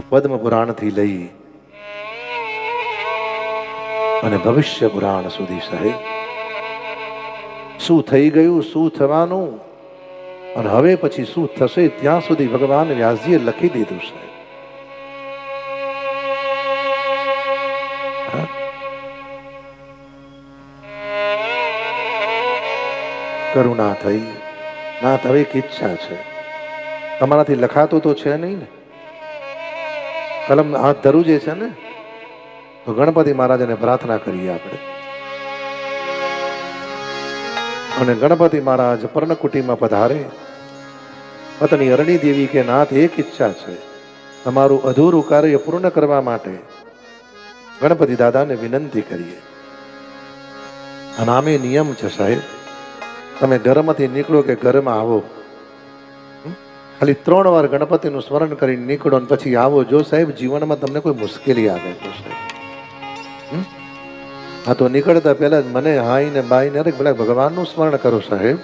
પદ્મ પુરાણથી લઈ અને ભવિષ્ય પુરાણ સુધી સાહેબ શું થઈ ગયું, શું થવાનું? અને હવે પછી શું થશે, ત્યાં સુધી ભગવાન વ્યાસજીએ લખી દીધું સાહેબ? કરુણા થઈ. ના હવે એક ઈચ્છા છે. તમારાથી લખાતું તો છે નહીં ને? કલમ હાથ ધરું જે છે ને, તો ગણપતિ મહારાજને પ્રાર્થના કરીએ આપણે. અને ગણપતિ મહારાજ પર્ણકુટીમાં પધારે. પત્ની અરણી દેવી કે નાથ એક ઈચ્છા છે, તમારું અધૂરું કાર્ય પૂર્ણ કરવા માટે ગણપતિ દાદાને વિનંતી કરીએ. અને આમે નિયમ છે સાહેબ, તમે ઘરમાંથી નીકળો કે ઘરમાં આવો? ખાલી ત્રણ વાર ગણપતિનું સ્મરણ કરીને નીકળો અને પછી આવો જો સાહેબ, જીવનમાં તમને કોઈ મુશ્કેલી આવે તો સાહેબ. હા તો નીકળતા પહેલા મને હાઈ ને બાઈ ને અરે ભગવાનનું સ્મરણ કરો સાહેબ.